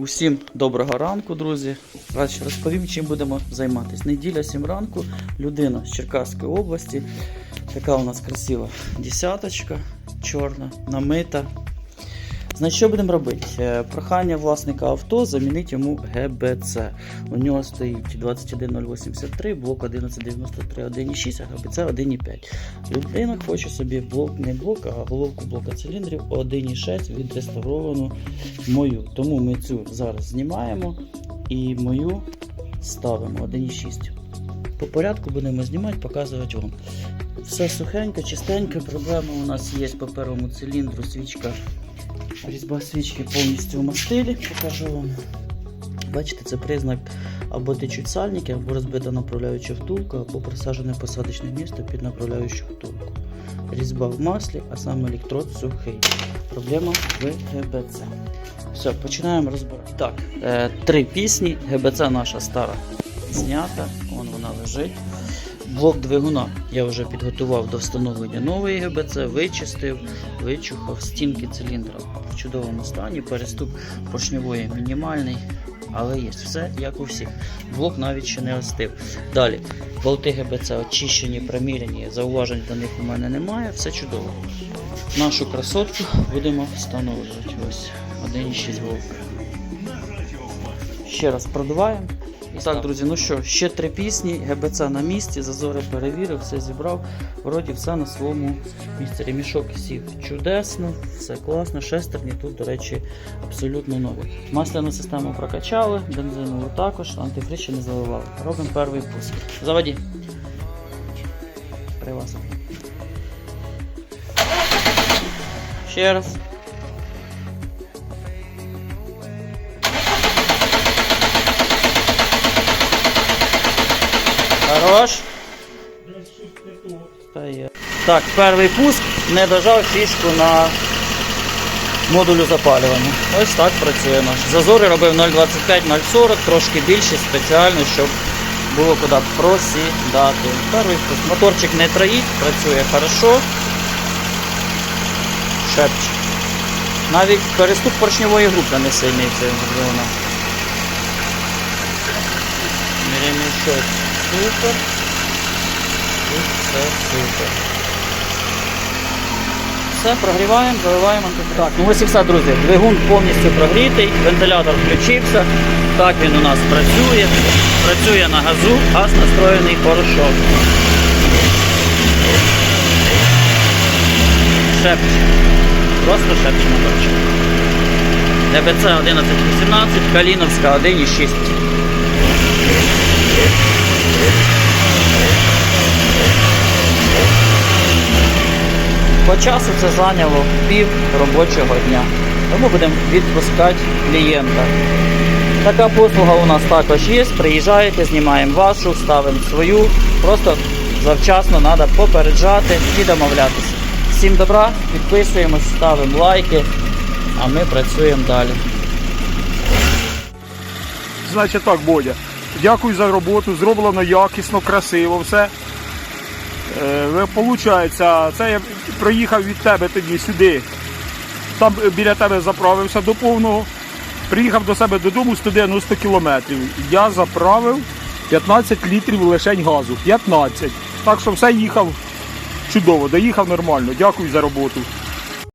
Усім доброго ранку, друзі. Раз розповім, чим будемо займатися. Неділя 7 ранку, людина з Черкаської області. Така у нас красива десяточка, чорна, намита. Значить, що будемо робити? Е, Прохання власника авто замінити йому ГБЦ. У нього стоїть 21083, блок 1193, 1.6, а ГБЦ 1.5. Людина хоче собі блок, не блок, а головку блока циліндрів 1.6 відреставровану мою. Тому ми цю зараз знімаємо і мою ставимо 1.6. По порядку будемо знімати, показувати вам. Все сухенько, чистенько. Проблема у нас є по первому циліндру свічка. Різьба свічки повністю в мастилі, покажу вам. Бачите, це признак або течуть сальники, або розбита направляюча втулка, або присаджене посадочне місце під направляючу втулку. Різьба в маслі, а саме електрод сухий. Проблема в ГБЦ. Все, починаємо розбирати. Так, е, три пісні. ГБЦ наша стара знята, вон вона лежить. Блок двигуна я вже підготував до встановлення нової ГБЦ, вичистив, вичухав стінки циліндра в чудовому стані. Переступ поршньової мінімальний, але є все як у всіх. Блок навіть ще не остив. Далі, болти ГБЦ очищені, проміряні, зауважень до них у мене немає, все чудово. Нашу красотку будемо встановлювати. Ось 1,6 голка. Ще раз продуваємо. Так, друзі, ну що, ще три пісні, ГБЦ на місці, зазори перевірив, все зібрав. Вроді все на своєму місці. Ремішок сів чудесно, все класно. Шестерні тут, до речі, абсолютно нові. Масляну систему прокачали, бензинову також, антифриз ще не заливали. Робимо перший пуск. Заводі. При. Ще раз. Хорош. Так, перший пуск не дожав фішку на модулю запалювання. Ось так працює наш. Зазори робив 0,25-0,40, трошки більше спеціально, щоб було куди просідати. Перший пуск. Моторчик не троїть, працює хорошо. Шепче. Навіть переступ поршньової групи не сильний цього двигуна. Ремішок супер. Тут все супер. Все, прогріваємо, заливаємо. Так, ну ось і все, друзі. Двигун повністю прогрітий, вентилятор включився. Так він у нас працює. Працює на газу, газ настроєний порошок. Шепче. Просто шепче моторчик. ДБЦ 1118, Каліновська 1,6. Часу це зайняло пів робочого дня. Тому будемо відпускати клієнта. Така послуга у нас також є. Приїжджаєте, знімаємо вашу, ставимо свою. Просто завчасно треба попереджати і домовлятися. Всім добра, підписуємось, ставимо лайки, а ми працюємо далі. Значить так, Бодя. Дякую за роботу, зроблено якісно, красиво, все. Е, Получається, це я проїхав від тебе тоді сюди. Там е, біля тебе заправився до повного. Приїхав до себе додому 190 кілометрів. Я заправив 15 літрів лишень газу. 15. Так що все їхав чудово, доїхав нормально. Дякую за роботу.